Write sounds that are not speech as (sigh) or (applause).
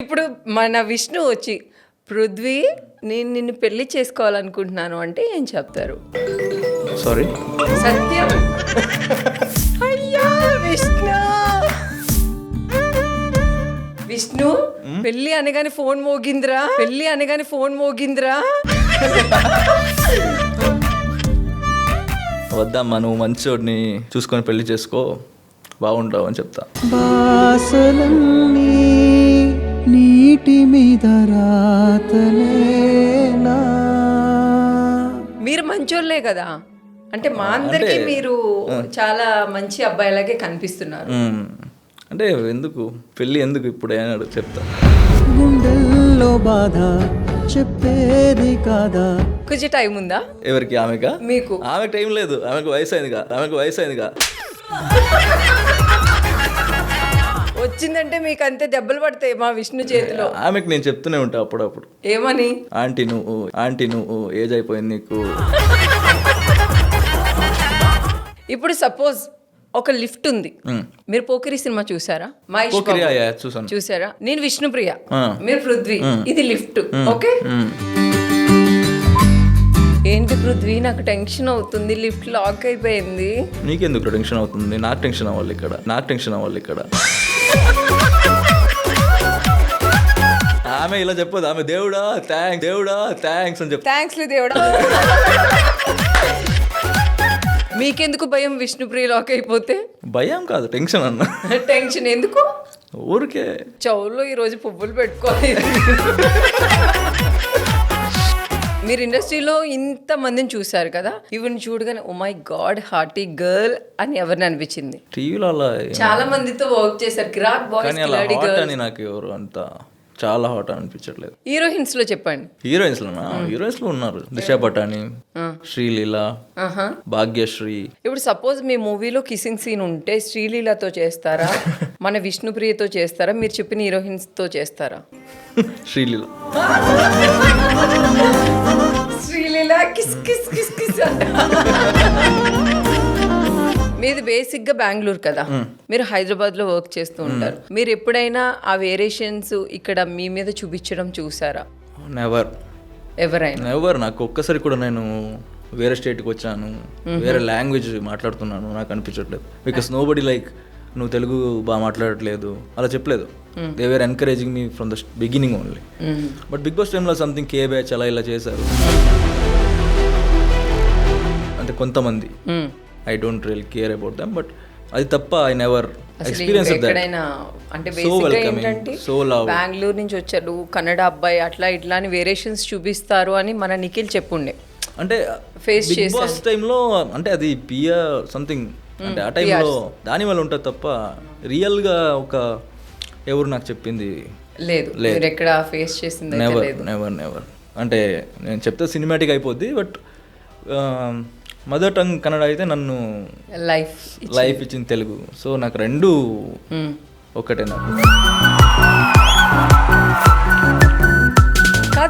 ఇప్పుడు మన విష్ణు వచ్చి పృథ్వీ నేను నిన్ను పెళ్ళి చేసుకోవాలనుకుంటున్నాను అంటే ఏం చెప్తారు? సారీ సత్యం. అయ్యా విష్ణు! విష్ణు పెళ్ళి అనగానే ఫోన్ మోగిందిరా. పెళ్ళి అనగానే ఫోన్ మోగిందిరా. వద్దమ్మా నువ్వు మంచోడిని. చూసుకొని పెళ్ళి చేసుకో. బాగుంటావు అని చెప్తా. బాసలన్నీ నీటి మీద రాతలేనా మీరు మంచోళ్ళే కదా. అంటే మా అందరికి మీరు చాలా మంచి అబ్బాయిలాగే కనిపిస్తున్నారు. అంటే ఎందుకు? పెళ్ళి ఎందుకు ఇప్పుడే? అని అడుగు చెప్తా. గుండెల్లో బాధ చెప్పేది కాదా? కొంచెం టైం ఉందా? ఎవరికి? ఆమెకా? మీకు. ఆమెకు టైం లేదు. ఆమెకు వయసు అయిందిగా. ఆమెకు వయసు అయిందిగా. వచ్చిందంటే మీకు అంతే దెబ్బలు పడతాయి మా విష్ణు చేతిలో. ఆమెకు నేను చెప్తూనే ఉంటా అప్పుడప్పుడు. ఏమని? ఆంటీ నువ్వు ఆంటీ నువ్వు ఏజ్ అయిపోయింది నీకు. ఇప్పుడు సపోజ్ ఒక లిఫ్ట్ ఉంది. మీరు పోకిరి సినిమా చూసారా? మహేష్ బాబు. చూసాను. చూసారా? నేను విష్ణుప్రియ. ఆ. మీరు పృథ్వీ. ఇది లిఫ్ట్. ఓకే. ఏంటి పృథ్వీ? నాకు టెన్షన్ అవుతుంది. లిఫ్ట్ లాక్ అయిపోయింది. నీకెందుకు టెన్షన్ అవుతుంది? నాకు టెన్షన్ అవ్వాలి ఇక్కడ. నాకు టెన్షన్ అవ్వాలి ఇక్కడ. ఆమె ఇలా చెప్పదు ఆమె దేవుడా థ్యాంక్స్ దేవుడా థ్యాంక్స్ అని చెప్తా థ్యాంక్స్ దేవుడా. మీకెందుకు భయం విష్ణుప్రియ లాక్ అయిపోతే? భయం కాదు టెన్షన్ అన్న. టెన్షన్ ఎందుకు? ఊరికే. చెవుల్లో ఈరోజు పువ్వులు పెట్టుకోవాలి. మీరు ఇండస్ట్రీలో ఇంత మందిని చూశారు కదా ఇవన్నీ చూడగానే oh my god hearty girl అని ఎవరిని అనిపించింది? టీవీలో అలా చాలా మందితో వర్క్ చేశారు. కిరాక్ బాయ్స్ అని నాకు ఎవరు అంత చాలా హాట్ అనిపించట్లేదు. హీరోయిన్స్లో చెప్పండి. హీరోయిన్స్ లోనా హీరోయిన్స్లో ఉన్నారు దిశా పటాని శ్రీలీల. భాగ్యశ్రీ. ఇప్పుడు సపోజ్ మీ మూవీలో కిసింగ్ సీన్ ఉంటే శ్రీలీలతో చేస్తారా? (laughs) మన విష్ణుప్రియతో చేస్తారా? మీరు చెప్పిన హీరోయిన్స్తో చేస్తారా? Sreeleela. Sreeleela kiss kiss kiss kiss. మీది బేసిక్గా బెంగళూరు కదా. మీరు హైదరాబాద్లో వర్క్ చేస్తూ ఉంటారు. మీరు ఎప్పుడైనా ఆ వేరియేషన్స్ ఇక్కడ మీ మీద చూపించడం చూసారా? నెవర్ ఎవరైనా? నెవర్ నాకు ఒక్కసారి కూడా నేను వేరే స్టేట్కి వచ్చాను. వేరే లాంగ్వేజ్ మాట్లాడుతున్నాను. నాకు అనిపించట్లేదు. బికాస్ నో బడీ లైక్ నువ్వు తెలుగు బాగా మాట్లాడట్లేదు. అలా చెప్పలేదు. They were encouraging me from the beginning only but Bigg Boss టైంలో సంథింగ్ కే బ్యాచ్ అలా ఇలా చేశారు. అంటే కొంతమంది. I don't real care about them but అది తప్ప ఐ నెవర్ ఎక్స్పీరియన్స్ అంటే సో బెంగళూరు నుంచి వచ్చారు కన్నడ అబ్బాయి అట్లా ఇట్లా అని వేరియేషన్స్ చూపిస్తారు అని మన నిఖిల్ చెప్పుండే. అంటే బిగ్ బాస్ టైంలో అంటే అది పియర్ సంథింగ్ అంటే ఆ టైంలో దాని వల్ల ఉంటుంది తప్ప రియల్గా ఒక ఎవరు నాకు చెప్పింది లేదు. మీరు ఎక్కడ ఫేస్ చేసింది నెవర్ లేదు. నెవర్ నెవర్ అంటే నేను చెప్తే సినిమాటిక్ అయిపోద్ది బట్ మదర్ టంగ్ కన్నడ అయితే నన్ను లైఫ్ లైఫ్ ఇచ్చింది తెలుగు. సో నాకు రెండు Hmm. ఒకటే నాకు.